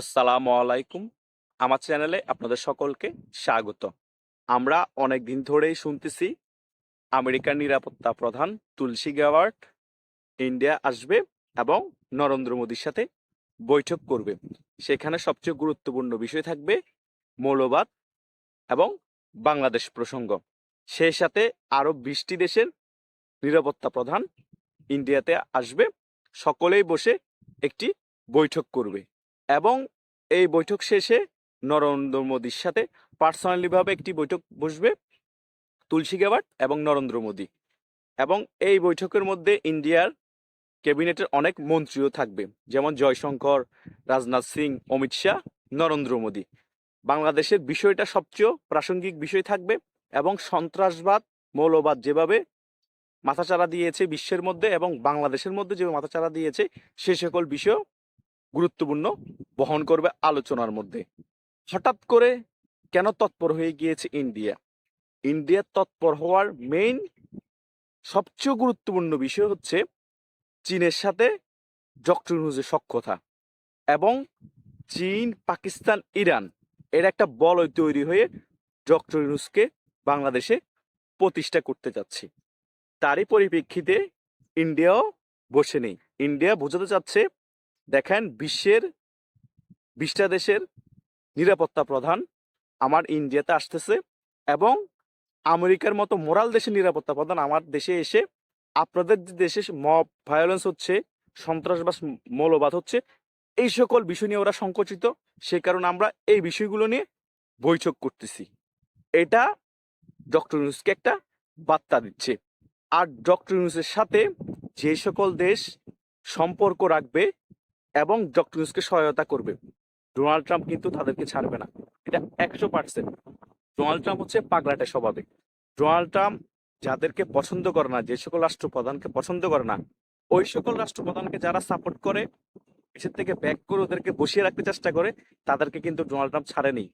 আসসালামু আলাইকুম। আমার চ্যানেলে আপনাদের সকলকে স্বাগত। আমরা অনেক দিন ধরেই শুনতেছি আমেরিকার নিরাপত্তা প্রধান তুলসী গ্যাওয়ার্ড ইন্ডিয়া আসবে এবং নরেন্দ্র মোদীর সাথে বৈঠক করবে। সেখানে সবচেয়ে গুরুত্বপূর্ণ বিষয় থাকবে মৌলবাদ এবং বাংলাদেশ প্রসঙ্গ। সেই সাথে আরও বিশটি দেশের নিরাপত্তা প্রধান ইন্ডিয়াতে আসবে। সকলেই বসে একটি বৈঠক করবে। এবং এই বৈঠক শেষে নরেন্দ্র মোদীর সাথে পার্সোনালি ভাবে একটি বৈঠক বসবে তুলসী গ্যাবার্ট এবং নরেন্দ্র মোদী। এবং এই বৈঠকের মধ্যে ইন্ডিয়ার ক্যাবিনেটের অনেক মন্ত্রীও থাকবে, যেমন জয়শঙ্কর, রাজনাথ সিং, অমিত শাহ, নরেন্দ্র মোদী। বাংলাদেশের বিষয়টা সবচেয়ে প্রাসঙ্গিক বিষয় থাকবে এবং সন্ত্রাসবাদ, মৌলবাদ যেভাবে মাথাচাড়া দিয়েছে বিশ্বের মধ্যে এবং বাংলাদেশের মধ্যে যেভাবে মাথাচাড়া দিয়েছে, সে সকল বিষয় গুরুত্বপূর্ণ বহন করবে আলোচনার মধ্যে। হঠাৎ করে কেন তৎপর হয়ে গিয়েছে ইন্ডিয়া? ইন্ডিয়া তৎপর হওয়ার মেইন সবচেয়ে গুরুত্বপূর্ণ বিষয় হচ্ছে চীনের সাথে ডক্টর নুজের সক্ষতা এবং চীন, পাকিস্তান, ইরান এর একটা বলয় তৈরি হয়ে ইউনুসকে বাংলাদেশে প্রতিষ্ঠা করতে যাচ্ছে। তারই পরিপ্রেক্ষিতে ইন্ডিয়াও বসে নেই। ইন্ডিয়া বোঝাতে চাচ্ছে দেখেন বিশ্বের বিশটা দেশের নিরাপত্তা প্রধান আমার ইন্ডিয়াতে আসতেছে এবং আমেরিকার মতো মোরাল দেশের নিরাপত্তা প্রধান আমার দেশে এসে আপনাদের যে দেশে মব ভায়োলেন্স হচ্ছে সন্ত্রাসবাদ মৌলবাদ হচ্ছে, এই সকল বিষয় নিয়ে ওরা সংকুচিত। সে কারণে আমরা এই বিষয়গুলো নিয়ে বৈঠক করতেছি। এটা ডক্টর ইউনুসকে একটা বার্তা দিচ্ছে। আর ডক্টর ইউনুসের সাথে যে সকল দেশ সম্পর্ক রাখবে এবং ডক্টর সহায়তা করবে। ডোনাল্ড ট্রাম্প কিন্তু তাদেরকে ছাড়বে না। এটা একশো পার্সেন্ট ডোনাল্ড ট্রাম্প হচ্ছে পাগলাটে স্বভাবে। ডোনাল্ড ট্রাম্প যাদেরকে পছন্দ করে না, যে সকল রাষ্ট্রপ্রধানকে পছন্দ করে না, ওই সকল রাষ্ট্রপ্রধানকে যারা সাপোর্ট করে দেশের থেকে ব্যাক করে ওদেরকে বসিয়ে রাখতে চেষ্টা করে, তাদেরকে কিন্তু ডোনাল্ড ট্রাম্প ছাড়েনি।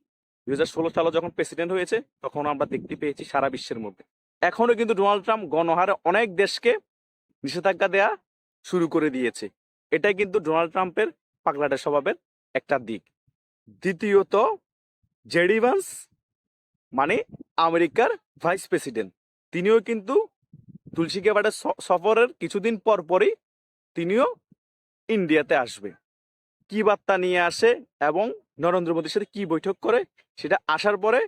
দুই হাজার ষোলো সালে যখন প্রেসিডেন্ট হয়েছে, তখন আমরা দেখতে পেয়েছি সারা বিশ্বের মধ্যে। এখনও কিন্তু ডোনাল্ড ট্রাম্প গণহারে অনেক দেশকে নিষেধাজ্ঞা দেয়া শুরু করে দিয়েছে। এটাই কিন্তু ডোনাল্ড ট্রাম্পের পাগলাটে স্বভাবের একটা দিক। দ্বিতীয়ত জেডিভান্স মানে আমেরিকার ভাইস প্রেসিডেন্ট। তিনিও কিন্তু তুলসী স- সফরের কিছুদিন পর পরই তিনিও ইন্ডিয়াতে আসবে। কি বার্তা নিয়ে আসে এবং নরেন্দ্র মোদীর সাথে কি বৈঠক করে সেটা আসার পরে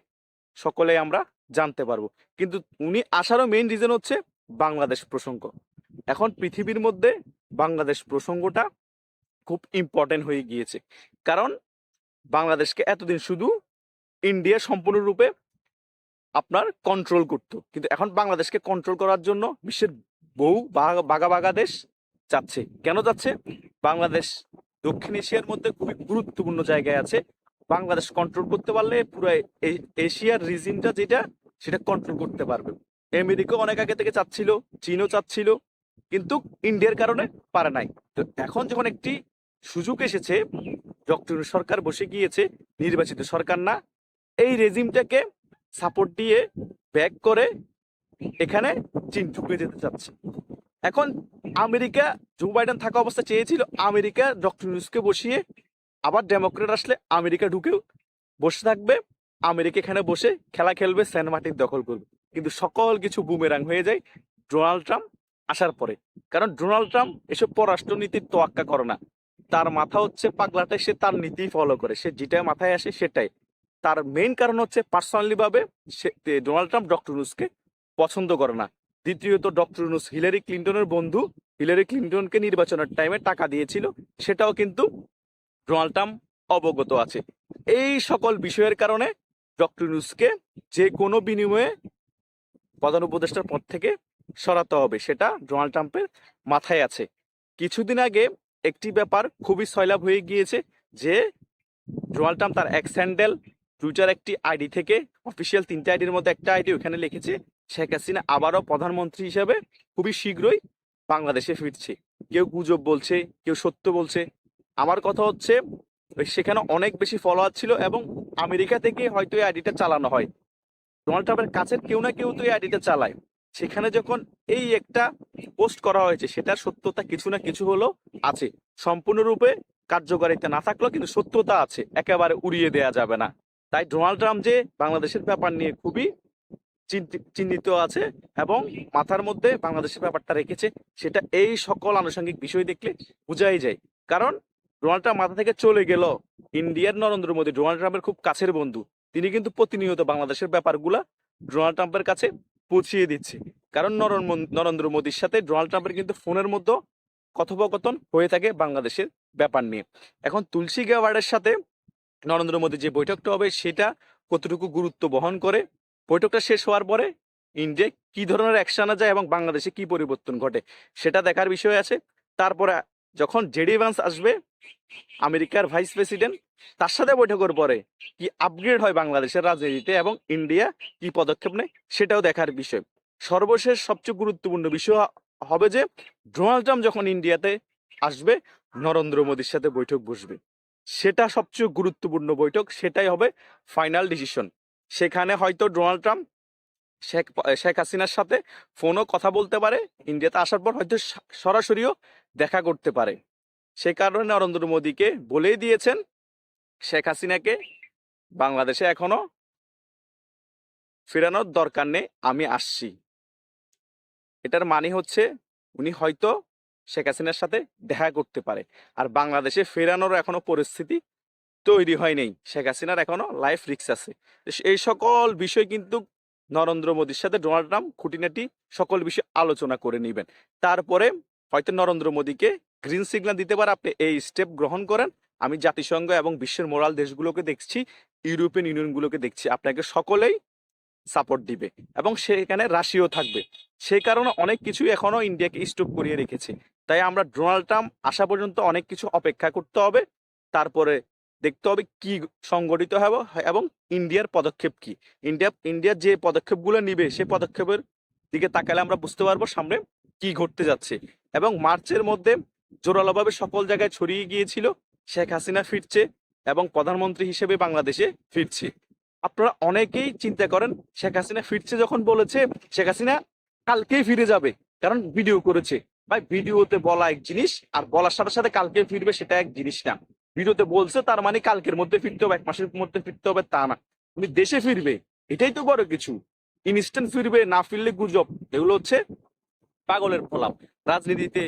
সকলে আমরা জানতে পারব। কিন্তু উনি আসারও মেইন রিজন হচ্ছে বাংলাদেশ প্রসঙ্গ। এখন পৃথিবীর মধ্যে বাংলাদেশ প্রসঙ্গটা খুব ইম্পর্টেন্ট হয়ে গিয়েছে। কারণ বাংলাদেশকে এতদিন শুধু ইন্ডিয়া সম্পূর্ণরূপে আপনার কন্ট্রোল করতো। কিন্তু এখন বাংলাদেশকে কন্ট্রোল করার জন্য বিশ্বের বহু বাগা বাগা দেশ যাচ্ছে। কেন যাচ্ছে? বাংলাদেশ দক্ষিণ এশিয়ার মধ্যে খুবই গুরুত্বপূর্ণ জায়গায় আছে। বাংলাদেশ কন্ট্রোল করতে পারলে পুরো এশিয়ার রিজিনটা যেটা, সেটা কন্ট্রোল করতে পারবে। আমেরিকা অনেক আগে থেকে চাচ্ছিল, চীনও চাচ্ছিল। কিন্তু ইন্ডিয়ার কারণে পারে নাই। তো এখন যখন একটি সুযোগ এসেছে ডক্টর সরকার বসে গিয়েছে, নির্বাচিত সরকার না, এই রেজিমটাকে সাপোর্ট দিয়ে ব্যাক করে এখানে চীন ঢুকে যেতে চাচ্ছে। এখন আমেরিকা জো বাইডেন থাকা অবস্থা চেয়েছিল, আমেরিকা ডক্টর ইউনুসকে বসিয়ে আবার ডেমোক্রেট আসলে আমেরিকা ঢুকেও বসে থাকবে, আমেরিকা এখানে বসে খেলা খেলবে সেন্ট মার্টিন দখল করবে। কিন্তু সকল কিছু বুমেরাং হয়ে যায় ডোনাল্ড ট্রাম্প আসার পরে। কারণ ডোনাল্ড ট্রাম্প এসব পররাষ্ট্রনীতির তোয়াক্কা করে না। তার মাথা হচ্ছে পাগলাটে সে তার নীতি ফলো করে। সে যেটা মাথায় আসে সেটাই। তার মেইন কারণ হচ্ছে পার্সোনালি ভাবে সে ডোনাল্ড ট্রাম্প ডক্টর ইউনুসকে পছন্দ করে না। দ্বিতীয়ত ডক্টর ইউনুস হিলারি ক্লিন্টনের বন্ধু। হিলারি ক্লিন্টনকে নির্বাচনের টাইমে টাকা দিয়েছিল। সেটাও কিন্তু ডোনাল্ড ট্রাম্প অবগত আছে। এই সকল বিষয়ের কারণে ডক্টর ইউনুসকে যে কোনো বিনিময়ে প্রধান উপদেষ্টার পদ থেকে সরাতে হবে। সেটা ডোনাল্ড ট্রাম্পের মাথায় আছে। কিছুদিন আগে একটি ব্যাপার খুবই সয়লাভ হয়ে গিয়েছে যে ডোনাল্ড ট্রাম্প তার এক স্যান্ডেল, টুইটার একটি আইডি থেকে অফিসিয়াল তিনটে আইডির মধ্যে একটা আইডি ওখানে লিখেছে, শেখ হাসিনা আবারও প্রধানমন্ত্রী হিসেবে খুবই শীঘ্রই বাংলাদেশে ফিরছে। কেউ গুজব বলছে, কেউ সত্য বলছে। আমার কথা হচ্ছে সেখানে অনেক বেশি ফলোয়ার ছিল এবং আমেরিকা থেকে হয়তো এই আইডিটা চালানো হয়। ডোনাল্ড ট্রাম্পের কাছের কেউ না কেউ তো এই আইডিটা চালায়। সেখানে যখন এই একটা পোস্ট করা হয়েছে, সেটার সত্যতা কিছু না কিছু হলো আছে। সম্পূর্ণরূপে কার্যকারিতা না থাকলেও কিন্তু সত্যতা আছে। একেবারে উড়িয়ে দেয়া যাবে না। তাই ডোনাল্ড ট্রাম্প যে বাংলাদেশের ব্যাপার নিয়ে খুবই চিন্তিত আছে এবং মাথার মধ্যে বাংলাদেশের ব্যাপারটা রেখেছে, সেটা এই সকল আনুষঙ্গিক বিষয় দেখলে বোঝাই যায়। কারণ ডোনাল্ড ট্রাম্প মাথা থেকে চলে গেল। ইন্ডিয়ার নরেন্দ্র মোদী, ডোনাল্ড ট্রাম্পের খুব কাছের বন্ধু। তিনি কিন্তু প্রতিনিয়ত বাংলাদেশের ব্যাপারগুলা ডোনাল্ড ট্রাম্পের কাছে পৌঁছিয়ে দিচ্ছে। কারণ নরেন- নরেন্দ্র মোদীর সাথে ডোনাল্ড ট্রাম্পের কিন্তু ফোনের মধ্যে কথোপকথন হয়ে থাকে বাংলাদেশের ব্যাপার নিয়ে। এখন তুলসী গাওয়ার্ডের সাথে নরেন্দ্র মোদী যে বৈঠকটা হবে, সেটা কতটুকু গুরুত্ব বহন করে? বৈঠকটা শেষ হওয়ার পরে ইন্ডিয়া কি ধরনের অ্যাকশন আনা যায় এবং বাংলাদেশে কি পরিবর্তন ঘটে, সেটা দেখার বিষয় আছে। তারপরে যখন জেডি ভান্স আসবে, আমেরিকার ভাইস প্রেসিডেন্ট, তার সাথে বৈঠকের পরে কি আপগ্রেড হয় বাংলাদেশের রাজনীতিতে এবং ইন্ডিয়া কি পদক্ষেপ নেয়, সেটাও দেখার বিষয়। সর্বশেষ সবচেয়ে গুরুত্বপূর্ণ বিষয় হবে যে, ডোনাল্ড ট্রাম্প যখন ইন্ডিয়াতে আসবে, নরেন্দ্র মোদীর সাথে বৈঠক বসবে। সেটা সবচেয়ে গুরুত্বপূর্ণ বৈঠক, সেটাই হবে ফাইনাল ডিসিশন সেখানে হয়তো ডোনাল্ড ট্রাম্প শেখ শেখ হাসিনার সাথে ফোনও কথা বলতে পারে, ইন্ডিয়াতে আসার পর হয়তো সরাসরিও দেখা করতে পারে। সে কারণে নরেন্দ্র মোদীকে বলেই দিয়েছেন, শেখ হাসিনাকে বাংলাদেশে এখনও ফেরানোর দরকার নেই, আমি আসছি। এটার মানে হচ্ছে উনি হয়তো শেখ হাসিনার সাথে দেখা করতে পারে। আর বাংলাদেশে ফেরানোর এখনও পরিস্থিতি তৈরি হয় নেই শেখ হাসিনার এখনও লাইফ রিক্স আছে। এই সকল বিষয় কিন্তু নরেন্দ্র মোদীর সাথে ডোনাল্ড ট্রাম্প খুঁটিনাটি সকল বিষয়ে আলোচনা করে নেবেন। তারপরে হয়তো নরেন্দ্র মোদীকে গ্রিন সিগন্যাল দিতে পারে, আপনি এই স্টেপ গ্রহণ করেন। আমি জাতিসংঘ এবং বিশ্বের মোরাল দেশগুলোকে দেখছি, ইউরোপিয়ান ইউনিয়নগুলোকে দেখছি, আপনাকে সকলেই সাপোর্ট দিবে এবং সেখানে রাশিয়াও থাকবে। সেই কারণে অনেক কিছুই এখনও ইন্ডিয়াকে স্টপ করিয়ে রেখেছে। তাই আমরা ডোনাল্ড ট্রাম্প আসা পর্যন্ত অনেক কিছু অপেক্ষা করতে হবে। তারপরে দেখতে হবে কি সংগঠিত হবে এবং ইন্ডিয়ার পদক্ষেপ কি। ইন্ডিয়া ইন্ডিয়ার যে পদক্ষেপগুলো নিবে সেই পদক্ষেপের দিকে তাকালে আমরা বুঝতে পারব সামনে কি ঘটতে যাচ্ছে। এবং মার্চের মধ্যে জোরালোভাবে সকল জায়গায় ছড়িয়ে গিয়েছিল, শেখ হাসিনা ফিরছে এবং প্রধানমন্ত্রী হিসেবে বাংলাদেশে ফিরছে। আপনারা অনেকেই চিন্তা করেন, শেখ হাসিনা ফিরছে যখন বলেছে, শেখ হাসিনা কালকেই ফিরে যাবে, কারণ ভিডিও করেছে। ভাই, ভিডিওতে বলা এক জিনিস, আর বলার সাথে সাথে কালকে ফিরবে সেটা এক জিনিস না। ভিডিওতে বলছে, তার মানে কালকের মধ্যে ফিরতে হবে, এক মাসের মধ্যে ফিরতে হবে, তা না। উনি দেশে ফিরবে, এটাই তো বড় কিছু। ইনস্ট্যান্ট ফিরবে, না ফিরলে গুজব। এগুলো হচ্ছে পাগলের ফলাপ রাজনীতিতে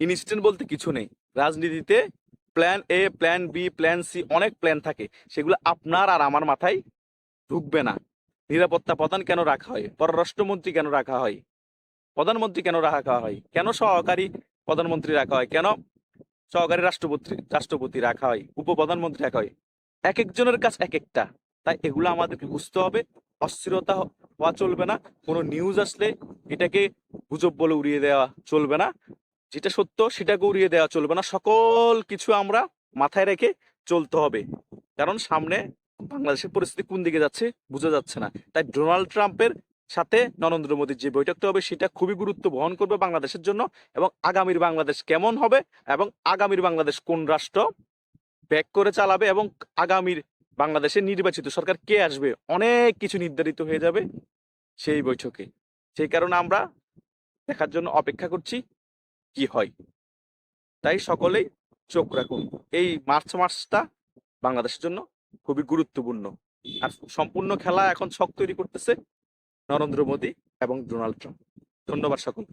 ইনস্ট্যান্ট বলতে কিছু নেই। রাজনীতিতে plan A plan B plan C অনেক প্ল্যান থাকে। সেগুলো আপনার আর আমার মাথায় ঢুকবে না। নিরাপত্তা প্রধান কেন রাখা হয়? পররাষ্ট্রমন্ত্রী কেন রাখা হয়? প্রধানমন্ত্রী কেন রাখা হয়? কেন সহকারী প্রধানমন্ত্রী রাখা হয়? কেন সহকারী রাষ্ট্রপতি রাষ্ট্রপতি রাখা হয়, উপপ্রধানমন্ত্রী রাখা হয়। এক একজনের কাছে এক একটা। তাই এগুলো আমাদেরকে বুঝতে হবে। অস্থিরতা হওয়া চলবে না। কোনো নিউজ আসলে এটাকে গুজব বলে উড়িয়ে দেওয়া চলবে না। যেটা সত্য সেটাকে উড়িয়ে দেওয়া চলবে না। সকল কিছু আমরা মাথায় রেখে চলতে হবে। কারণ সামনে বাংলাদেশের পরিস্থিতি কোন দিকে যাচ্ছে বোঝা যাচ্ছে না। তাই ডোনাল্ড ট্রাম্পের সাথে নরেন্দ্র মোদীর যে বৈঠকটা হবে, সেটা খুবই গুরুত্ব বহন করবে বাংলাদেশের জন্য এবং আগামীর বাংলাদেশ কেমন হবে এবং আগামীর বাংলাদেশ কোন রাষ্ট্র ব্যাক করে চালাবে এবং আগামীর বাংলাদেশের নির্বাচিত সরকার কে আসবে, অনেক কিছু নির্ধারিত হয়ে যাবে সেই বৈঠকে। সেই কারণে আমরা দেখার জন্য অপেক্ষা করছি কি হয়। তাই সকলেই চোখ রাখুন, এই মার্চ মাসটা বাংলাদেশের জন্য খুবই গুরুত্বপূর্ণ। আর সম্পূর্ণ খেলা এখন ছক তৈরি করতেছে। নরেন্দ্র মোদী এবং ডোনাল্ড ট্রাম্প। ধন্যবাদ সকল